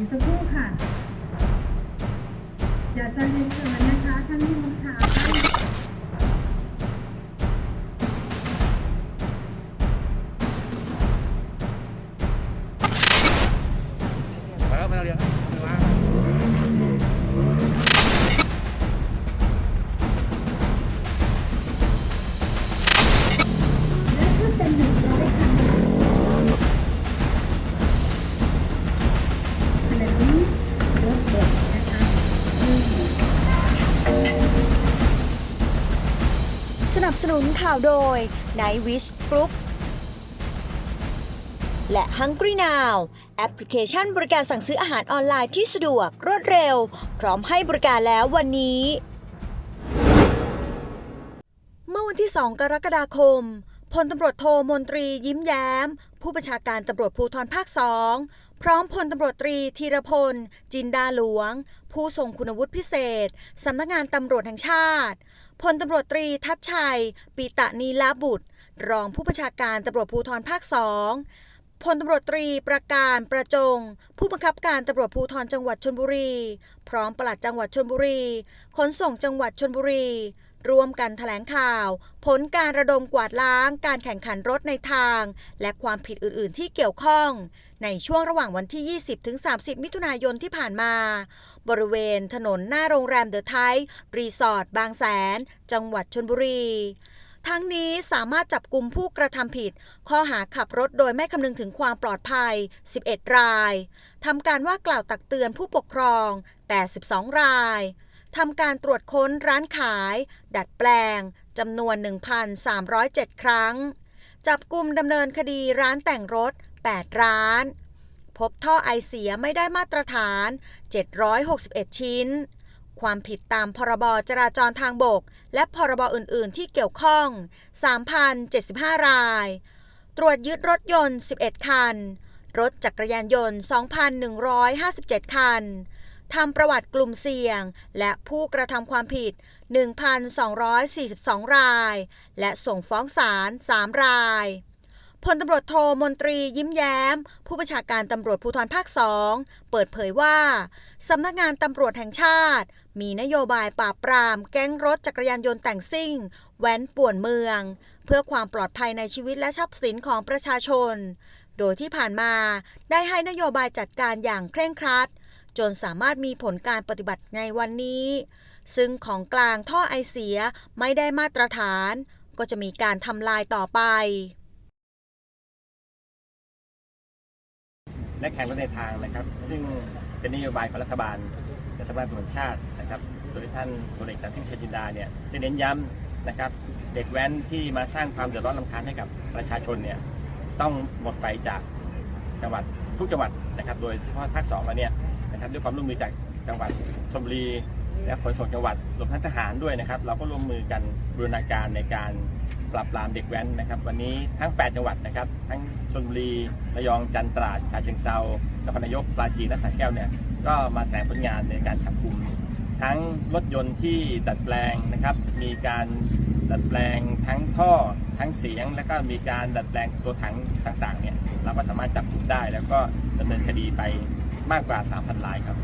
อีกสักครู่ค่ะ อย่าใจเย็นเกินนะคะท่านผู้บัญชาไปแล้วไปแล้วเดี๋ยวมาแสนุนข่าวโดย Night Wish Group และ Hungry Now แอปพลิเคชันบริการสั่งซื้ออาหารออนไลน์ที่สะดวกรวดเร็ว พร้อมให้บริการแล้ววันนี้ เมื่อวันที่ 2 กรกฎาคมพลตำรวจโทมนตรียิ้มแย้ม ผู้บัญชาการตำรวจภูธรภาคสอง พร้อมพลตำรวจตรีธีรพล จินดาหลวง ผู้ทรงคุณวุฒิพิเศษ สำนักงานตำรวจแห่งชาติ พลตำรวจตรีทัชชัย ปีตะนีลาบุตร รองผู้บัญชาการตำรวจภูธรภาคสองพลตำรวจตรีประการประจง ผู้บังคับการตำรวจภูธรจังหวัดชนบุรี พร้อมปลัดจังหวัดชนบุรีขนส่งจังหวัดชนบุรีร่วมกันแถลงข่าว ผลการระดมกวาดล้างการแข่งขันรถในทาง และความผิดอื่น ๆ ที่เกี่ยวข้อง ในช่วงระหว่างวันที่ 20-30 มิถุนายนที่ผ่านมา บริเวณถนนหน้าโรงแรมเดอะไทป์รีสอร์ทบางแสน จังหวัดชนบุรีทั้งนี้สามารถจับกลุ่มผู้กระทำผิด ข้อหาขับรถโดยไม่คำนึงถึงความปลอดภัย 11 รายทำการว่ากล่าวตักเตือนผู้ปกครอง 82 รายทำการตรวจค้นร้านขาย ดัดแปลงจำนวน 1,307 ครั้ง จับกลุ่มดำเนินคดีร้านแต่งรถ 8 ร้าน พบท่อไอเสียไม่ได้มาตรฐาน 761 ชิ้น ความผิดตามพรบจราจรทางบก และพรบอื่น ๆ ที่เกี่ยวข้อง 3,075 ราย ตรวจยึดรถยนต์ 11 คัน รถจักรยานยนต์ 2,157 คันทำประวัติกลุ่มเสี่ยง และผู้กระทำความผิด 1,242 ราย และส่งฟ้องศาล 3 ราย พลตำรวจโทมนตรียิ้มแย้ม ผู้บัญชาการตำรวจภูธรภาคสองเปิดเผยว่าสำนักงานตำรวจแห่งชาติ มีนโยบายปราบปราม แก๊งรถจักรยานยนต์แต่งซิ่ง แว้นป่วนเมือง เพื่อความปลอดภัยในชีวิตและทรัพย์สินของประชาชน โดยที่ผ่านมาได้ให้นโยบายจัดการอย่างเคร่งครัด จนสามารถมีผลการปฏิบัติในวันนี้ ซึ่งของกลางท่อไอเสียไม่ได้มาตรฐาน ก็จะมีการทำลายต่อไป และแข่งรถในทางนะครับ ซึ่งเป็นนโยบายของรัฐบาลและสำนักงาตำรวจแห่งชาตินะครับโดยท่านพลเอกสาธิตชัยจินดาเนี่ยจะเน้นย้ำนะครับเด็กแว้นที่มาสร้างความเดือดร้อนลำคาญให้กับประชาชนเนี่ยต้องหมดไปจากจังหวัดทุกจังหวัดนะครับ โดยเฉพาะภาคสองเราเนี่ยนะครับด้วยความร่วมมือจากจังหวัดชลบุรี และขนส่งจังหวัดรวมทั้งทหารด้วยนะครับ เราก็ร่วมมือกันบูรณาการในการปราบปรามเด็กแว้นนะครับ วันนี้ทั้ง 8 จังหวัดนะครับ ทั้งชลบุรีระยองจันทร์ตราดฉะเชิงเซานครนายกปราจีนและสระแก้วเนี่ยก็มาแถลงผลงานในการจับกลุ่มทั้งรถยนต์ที่ดัดแปลงนะครับ มีการดัดแปลงทั้งท่อทั้งเสียง แล้วก็มีการดัดแปลงตัวถังต่างๆเนี่ยเราก็สามารถจับกลุ่มได้แล้วก็ดำเนินคดีไปมากกว่า 3,000รายครับ